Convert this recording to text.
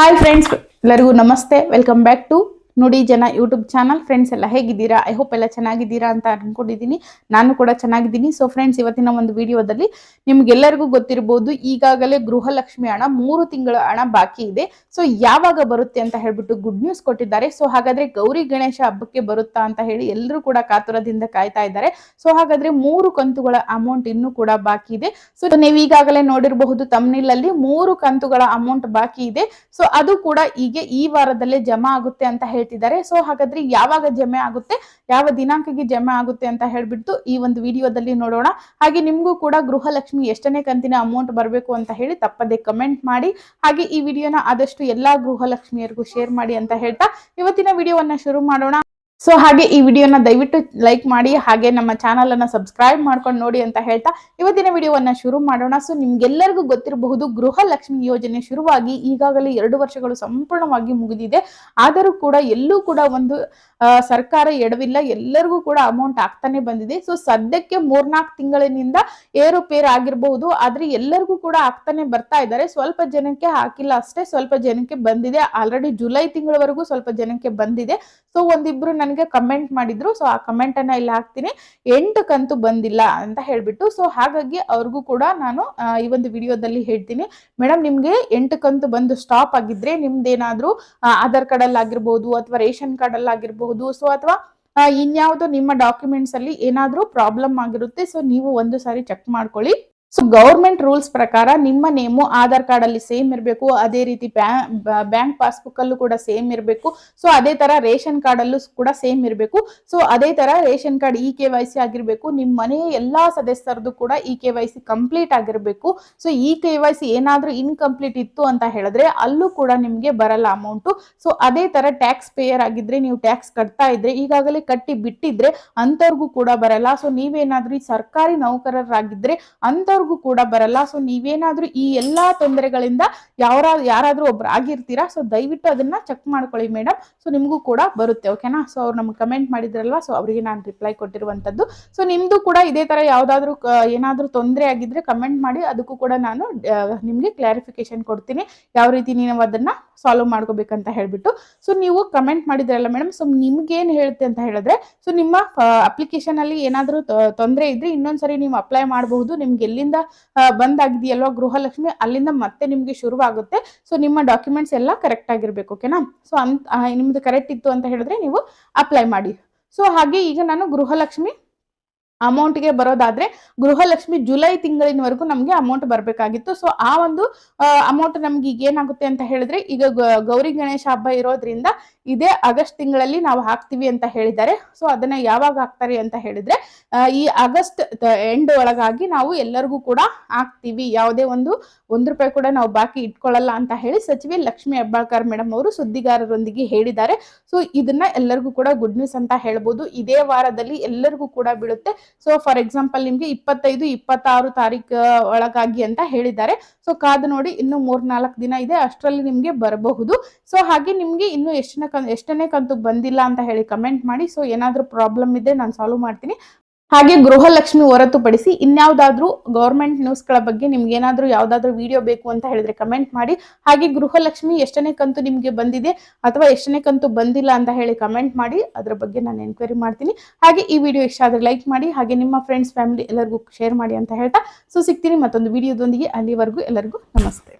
Hi friends ಎಲ್ಲರಿಗೂ ನಮಸ್ತೆ welcome back to ನುಡಿ ಜನ ಯೂಟ್ಯೂಬ್ ಚಾನಲ್ ಫ್ರೆಂಡ್ಸ್ ಎಲ್ಲ ಹೇಗಿದ್ದೀರಾ? ಐ ಹೋಪ್ ಎಲ್ಲ ಚೆನ್ನಾಗಿದ್ದೀರಾ ಅಂತ ಅನ್ಕೊಂಡಿದ್ದೀನಿ. ನಾನು ಕೂಡ ಚೆನ್ನಾಗಿದ್ದೀನಿ. ಸೊ ಫ್ರೆಂಡ್ಸ್ ಇವತ್ತಿನ ಒಂದು ವಿಡಿಯೋದಲ್ಲಿ ನಿಮ್ಗೆಲ್ಲರಿಗೂ ಗೊತ್ತಿರಬಹುದು ಈಗಾಗಲೇ ಗೃಹಲಕ್ಷ್ಮಿ ಹಣ ಮೂರು ತಿಂಗಳ ಹಣ ಬಾಕಿ ಇದೆ. ಸೊ ಯಾವಾಗ ಬರುತ್ತೆ ಅಂತ ಹೇಳ್ಬಿಟ್ಟು ಗುಡ್ ನ್ಯೂಸ್ ಕೊಟ್ಟಿದ್ದಾರೆ. ಸೊ ಹಾಗಾದ್ರೆ ಗೌರಿ ಗಣೇಶ ಹಬ್ಬಕ್ಕೆ ಬರುತ್ತಾ ಅಂತ ಹೇಳಿ ಎಲ್ಲರೂ ಕೂಡ ಕಾತುರದಿಂದ ಕಾಯ್ತಾ ಇದ್ದಾರೆ. ಸೊ ಹಾಗಾದ್ರೆ ಮೂರು ಕಂತುಗಳ ಅಮೌಂಟ್ ಇನ್ನೂ ಕೂಡ ಬಾಕಿ ಇದೆ. ಸೊ ನೀವು ಈಗಾಗಲೇ ನೋಡಿರಬಹುದು ತಮ್ನಿಲಲ್ಲಿ ಮೂರು ಕಂತುಗಳ ಅಮೌಂಟ್ ಬಾಕಿ ಇದೆ. ಸೊ ಅದು ಕೂಡ ಈಗ ಈ ವಾರದಲ್ಲೇ ಜಮಾ ಆಗುತ್ತೆ ಅಂತ ಹೇಳ್ತಿದ್ದಾರೆ. ಸೊ ಹಾಗಾದ್ರೆ ಯಾವಾಗ ಜಮೆ ಆಗುತ್ತೆ, ಯಾವ ದಿನಾಂಕಕ್ಕೆ ಜಮೆ ಆಗುತ್ತೆ ಅಂತ ಹೇಳ್ಬಿಟ್ಟು ಈ ಒಂದು ವಿಡಿಯೋದಲ್ಲಿ ನೋಡೋಣ. ಹಾಗೆ ನಿಮ್ಗೂ ಕೂಡ ಗೃಹಲಕ್ಷ್ಮಿ ಎಷ್ಟನೇ ಕಂತಿನ ಅಮೌಂಟ್ ಬರಬೇಕು ಅಂತ ಹೇಳಿ ತಪ್ಪದೆ ಕಮೆಂಟ್ ಮಾಡಿ. ಹಾಗೆ ಈ ವಿಡಿಯೋನ ಆದಷ್ಟು ಎಲ್ಲಾ ಗೃಹಲಕ್ಷ್ಮಿಯರಿಗೂ ಶೇರ್ ಮಾಡಿ ಅಂತ ಹೇಳ್ತಾ ಇವತ್ತಿನ ವಿಡಿಯೋವನ್ನ ಶುರು ಮಾಡೋಣ. ಸೊ ಹಾಗೆ ಈ ವಿಡಿಯೋನ ದಯವಿಟ್ಟು ಲೈಕ್ ಮಾಡಿ, ಹಾಗೆ ನಮ್ಮ ಚಾನಲ್ ಅನ್ನ ಸಬ್ಸ್ಕ್ರೈಬ್ ಮಾಡ್ಕೊಂಡು ನೋಡಿ ಅಂತ ಹೇಳ್ತಾ ಇವತ್ತಿನ ವಿಡಿಯೋವನ್ನ ಶುರು ಮಾಡೋಣ. ಸೊ ನಿಮ್ಗೆಲ್ಲರಿಗೂ ಗೊತ್ತಿರಬಹುದು ಗೃಹ ಲಕ್ಷ್ಮಿ ಯೋಜನೆ ಶುರುವಾಗಿ ಈಗಾಗಲೇ ಎರಡು ವರ್ಷಗಳು ಸಂಪೂರ್ಣವಾಗಿ ಮುಗಿದಿದೆ. ಆದರೂ ಕೂಡ ಎಲ್ಲೂ ಕೂಡ ಒಂದು ಸರ್ಕಾರ ಎಡವಿಲ್ಲ. ಎಲ್ಲರಿಗೂ ಕೂಡ ಅಮೌಂಟ್ ಆಗ್ತಾನೆ ಬಂದಿದೆ. ಸೊ ಸದ್ಯಕ್ಕೆ ಮೂರ್ನಾಲ್ಕು ತಿಂಗಳಿನಿಂದ ಏರುಪೇರು ಆಗಿರಬಹುದು. ಆದ್ರೆ ಎಲ್ಲರಿಗೂ ಕೂಡ ಆಗ್ತಾನೆ ಬರ್ತಾ ಇದ್ದಾರೆ. ಸ್ವಲ್ಪ ಜನಕ್ಕೆ ಹಾಕಿಲ್ಲ ಅಷ್ಟೇ, ಸ್ವಲ್ಪ ಜನಕ್ಕೆ ಬಂದಿದೆ. ಆಲ್ರೆಡಿ ಜುಲೈ ತಿಂಗಳವರೆಗೂ ಸ್ವಲ್ಪ ಜನಕ್ಕೆ ಬಂದಿದೆ. ಸೊ ಒಂದಿಬ್ರು ನನಗೆ ಕಮೆಂಟ್ ಮಾಡಿದ್ರು. ಸೊ ಆ ಕಮೆಂಟ್ ಅನ್ನ ಇಲ್ಲಿ ಹಾಕ್ತೀನಿ. ಎಂಟು ಕಂತು ಬಂದಿಲ್ಲ ಅಂತ ಹೇಳ್ಬಿಟ್ಟು. ಸೊ ಹಾಗಾಗಿ ಅವ್ರಿಗೂ ಕೂಡ ನಾನು ಈ ಒಂದು ವಿಡಿಯೋದಲ್ಲಿ ಹೇಳ್ತೀನಿ. ಮೇಡಮ್, ನಿಮ್ಗೆ ಎಂಟು ಕಂತು ಬಂದು ಸ್ಟಾಪ್ ಆಗಿದ್ರೆ ನಿಮ್ದೇನಾದ್ರೂ ಆಧಾರ್ ಕಾರ್ಡ್ ಅಲ್ಲಿ ಆಗಿರ್ಬೋದು ಅಥವಾ ರೇಷನ್ ಕಾರ್ಡ್ ಅಲ್ಲಿ ಆಗಿರ್ಬಹುದು ಸೊ ಅಥವಾ ಇನ್ಯಾವುದೋ ನಿಮ್ಮ ಡಾಕ್ಯುಮೆಂಟ್ಸ್ ಅಲ್ಲಿ ಏನಾದ್ರೂ ಪ್ರಾಬ್ಲಮ್ ಆಗಿರುತ್ತೆ. ಸೊ ನೀವು ಒಂದು ಸಾರಿ ಚೆಕ್ ಮಾಡ್ಕೊಳ್ಳಿ. ಸೊ ಗೌರ್ಮೆಂಟ್ ರೂಲ್ಸ್ ಪ್ರಕಾರ ನಿಮ್ಮ ನೇಮು ಆಧಾರ್ ಕಾರ್ಡ್ ಅಲ್ಲಿ ಸೇಮ್ ಇರಬೇಕು. ಅದೇ ರೀತಿ ಬ್ಯಾಂಕ್ ಪಾಸ್ಬುಕ್ ಅಲ್ಲೂ ಕೂಡ ಸೇಮ್ ಇರಬೇಕು. ಸೊ ಅದೇ ತರ ರೇಷನ್ ಕಾರ್ಡ್ ಅಲ್ಲೂ ಕೂಡ ಸೇಮ್ ಇರಬೇಕು. ಸೊ ಅದೇ ತರ ration card E K Y C ಆಗಿರ್ಬೇಕು. ನಿಮ್ಮ ಮನೆಯ ಎಲ್ಲಾ ಸದಸ್ಯರದ್ದು ಕೂಡ E K Y C complete ಆಗಿರ್ಬೇಕು. So E K Y C ಏನಾದ್ರೂ ಇನ್ಕಂಪ್ಲೀಟ್ ಇತ್ತು ಅಂತ ಹೇಳಿದ್ರೆ ಅಲ್ಲೂ ಕೂಡ ನಿಮ್ಗೆ ಬರಲ್ಲ ಅಮೌಂಟು ಸೊ ಅದೇ ತರ ಟ್ಯಾಕ್ಸ್ ಪೇಯರ್ ಆಗಿದ್ರೆ ನೀವು ಟ್ಯಾಕ್ಸ್ ಕಟ್ತಾ ಇದ್ರೆ ಈಗಾಗಲೇ ಕಟ್ಟಿ ಬಿಟ್ಟಿದ್ರೆ ಅಂತವ್ರಿಗೂ ಕೂಡ ಬರಲ್ಲ. ಸೊ ನೀವೇನಾದ್ರೂ ಸರ್ಕಾರಿ ನೌಕರರಾಗಿದ್ರೆ ಅಂತವ್ರಿಗೂ ಕೂಡ ಬರಲ್ಲ. ಸೊ ನೀವೇನಾದ್ರೂ ಈ ಎಲ್ಲಾ ತೊಂದರೆಗಳಿಂದ ಯಾರ ಯಾರಾದ್ರೂ ಒಬ್ರು ಆಗಿರ್ತೀರಾ? ಸೊ ದಯವಿಟ್ಟು ಅದನ್ನ ಚೆಕ್ ಮಾಡ್ಕೊಳ್ಳಿ ಮೇಡಮ್ ಸೊ ನಿಮಗೂ ಕೂಡ ಬರುತ್ತೆ ಓಕೆನಾ ಸೊ ಅವ್ರು ನಮ್ಗೆ ಕಮೆಂಟ್ ಮಾಡಿದ್ರಲ್ವಾ? ಸೊ ಅವರಿಗೆ ನಾನು ರಿಪ್ಲೈ ಕೊಟ್ಟಿರುವಂತದ್ದು. ಸೊ ನಿಮ್ದು ಕೂಡ ಇದೇ ತರ ಯಾವ್ದಾದ್ರು ಏನಾದ್ರು ತೊಂದರೆ ಆಗಿದ್ರೆ ಕಮೆಂಟ್ ಮಾಡಿ, ಅದಕ್ಕೂ ಕೂಡ ನಾನು ನಿಮ್ಗೆ ಕ್ಲಾರಿಫಿಕೇಶನ್ ಕೊಡ್ತೀನಿ. ಯಾವ ರೀತಿ ನೀವು ಅದನ್ನ ಸಾಲ್ವ್ ಮಾಡ್ಕೋಬೇಕಂತ ಹೇಳ್ಬಿಟ್ಟು ಸೊ ನೀವು ಕಮೆಂಟ್ ಮಾಡಿದ್ರಲ್ಲ ಮೇಡಮ್ ಸೊ ನಿಮ್ಗೇನು ಹೇಳುತ್ತೆ ಅಂತ ಹೇಳಿದ್ರೆ ಸೊ ನಿಮ್ಮ ಅಪ್ಲಿಕೇಶನ್ ಅಲ್ಲಿ ಏನಾದ್ರೂ ತೊಂದ್ರೆ ಇದ್ರೆ ಇನ್ನೊಂದ್ಸರಿ ನೀವು ಅಪ್ಲೈ ಮಾಡಬಹುದು. ನಿಮ್ಗೆ ಎಲ್ಲಿಂದ ಬಂದ್ ಬಂದಾಗಿದೆಯಲ್ವಾ ಗೃಹಲಕ್ಷ್ಮಿ, ಅಲ್ಲಿಂದ ಮತ್ತೆ ನಿಮ್ಗೆ ಶುರುವಾಗುತ್ತೆ. ಸೊ ನಿಮ್ಮ ಡಾಕ್ಯುಮೆಂಟ್ಸ್ ಎಲ್ಲ ಕರೆಕ್ಟ್ ಆಗಿರ್ಬೇಕು ಓಕೆನಾ ಸೊ ಅಂತ ನಿಮ್ದು ಕರೆಕ್ಟ್ ಇತ್ತು ಅಂತ ಹೇಳಿದ್ರೆ ನೀವು ಅಪ್ಲೈ ಮಾಡಿ. ಸೊ ಹಾಗೆ ಈಗ ನಾನು ಗೃಹಲಕ್ಷ್ಮಿ ಅಮೌಂಟ್ಗೆ ಬರೋದಾದ್ರೆ ಗೃಹಲಕ್ಷ್ಮಿ ಜುಲೈ ತಿಂಗಳಿನವರೆಗೂ ನಮಗೆ ಅಮೌಂಟ್ ಬರಬೇಕಾಗಿತ್ತು. ಸೊ ಆ ಒಂದು ಅಮೌಂಟ್ ನಮ್ಗೆ ಈಗ ಏನಾಗುತ್ತೆ ಅಂತ ಹೇಳಿದ್ರೆ, ಈಗ ಗೌರಿ ಗಣೇಶ ಹಬ್ಬ ಇರೋದ್ರಿಂದ ಇದೇ ಆಗಸ್ಟ್ ತಿಂಗಳಲ್ಲಿ ನಾವು ಹಾಕ್ತಿವಿ ಅಂತ ಹೇಳಿದ್ದಾರೆ. ಸೊ ಅದನ್ನ ಯಾವಾಗ ಹಾಕ್ತಾರೆ ಅಂತ ಹೇಳಿದ್ರೆ ಈ ಆಗಸ್ಟ್ ಎಂಡ್ ಒಳಗಾಗಿ ನಾವು ಎಲ್ಲರಿಗೂ ಕೂಡ ಹಾಕ್ತಿವಿ. ಯಾವುದೇ ಒಂದು, ಒಂದ್ ರೂಪಾಯಿ ಕೂಡ ನಾವು ಬಾಕಿ ಇಟ್ಕೊಳ್ಳಲ್ಲ ಅಂತ ಹೇಳಿ ಸಚಿವೆ ಲಕ್ಷ್ಮಿ ಹೆಬ್ಬಾಳ್ಕರ್ ಮೇಡಮ್ ಅವರು ಸುದ್ದಿಗಾರರೊಂದಿಗೆ ಹೇಳಿದ್ದಾರೆ. ಸೊ ಇದನ್ನ ಎಲ್ಲರಿಗೂ ಕೂಡ ಗುಡ್ ನ್ಯೂಸ್ ಅಂತ ಹೇಳ್ಬೋದು. ಇದೇ ವಾರದಲ್ಲಿ ಎಲ್ಲರಿಗೂ ಕೂಡ ಬೀಳುತ್ತೆ. ಸೊ ಫಾರ್ ಎಕ್ಸಾಂಪಲ್ ನಿಮ್ಗೆ ಇಪ್ಪತ್ತೈದು, ಇಪ್ಪತ್ತಾರು ತಾರೀಕು ಒಳಗಾಗಿ ಅಂತ ಹೇಳಿದ್ದಾರೆ. ಸೊ ಕಾದು ನೋಡಿ, ಇನ್ನು ಮೂರ್ ನಾಲ್ಕು ದಿನ ಇದೆ, ಅಷ್ಟರಲ್ಲಿ ನಿಮ್ಗೆ ಬರಬಹುದು. ಸೊ ಹಾಗೆ ನಿಮ್ಗೆ ಇನ್ನು ಎಷ್ಟನೇ ಎಷ್ಟನೇ ಕಂತು ಬಂದಿಲ್ಲ ಅಂತ ಹೇಳಿ ಕಮೆಂಟ್ ಮಾಡಿ. ಸೊ ಏನಾದ್ರೂ ಪ್ರಾಬ್ಲಮ್ ಇದೆ ನಾನು ಸಾಲ್ವ್ ಮಾಡ್ತೀನಿ. ಹಾಗೆ ಗೃಹಲಕ್ಷ್ಮಿ ಹೊರತುಪಡಿಸಿ ಇನ್ಯಾವುದಾದ್ರೂ ಗೌರ್ಮೆಂಟ್ ನ್ಯೂಸ್ಗಳ ಬಗ್ಗೆ ನಿಮ್ಗೆ ಏನಾದ್ರೂ ಯಾವ್ದಾದ್ರು ವಿಡಿಯೋ ಬೇಕು ಅಂತ ಹೇಳಿದ್ರೆ ಕಮೆಂಟ್ ಮಾಡಿ. ಹಾಗೆ ಗೃಹಲಕ್ಷ್ಮಿ ಎಷ್ಟನೇ ಕಂತು ನಿಮ್ಗೆ ಬಂದಿದೆ ಅಥವಾ ಎಷ್ಟನೇ ಕಂತು ಬಂದಿಲ್ಲ ಅಂತ ಹೇಳಿ ಕಮೆಂಟ್ ಮಾಡಿ. ಅದ್ರ ಬಗ್ಗೆ ನಾನು ಎನ್ಕ್ವೈರಿ ಮಾಡ್ತೀನಿ. ಹಾಗೆ ಈ ವಿಡಿಯೋ ಇಷ್ಟ ಆದ್ರೆ ಲೈಕ್ ಮಾಡಿ, ಹಾಗೆ ನಿಮ್ಮ ಫ್ರೆಂಡ್ಸ್ ಫ್ಯಾಮಿಲಿ ಎಲ್ಲರಿಗೂ ಶೇರ್ ಮಾಡಿ ಅಂತ ಹೇಳ್ತಾ ಸೊ ಸಿಗ್ತೀನಿ ಮತ್ತೊಂದು ವಿಡಿಯೋದೊಂದಿಗೆ ಅಲ್ಲಿವರೆಗೂ ಎಲ್ಲರಿಗೂ ನಮಸ್ತೆ.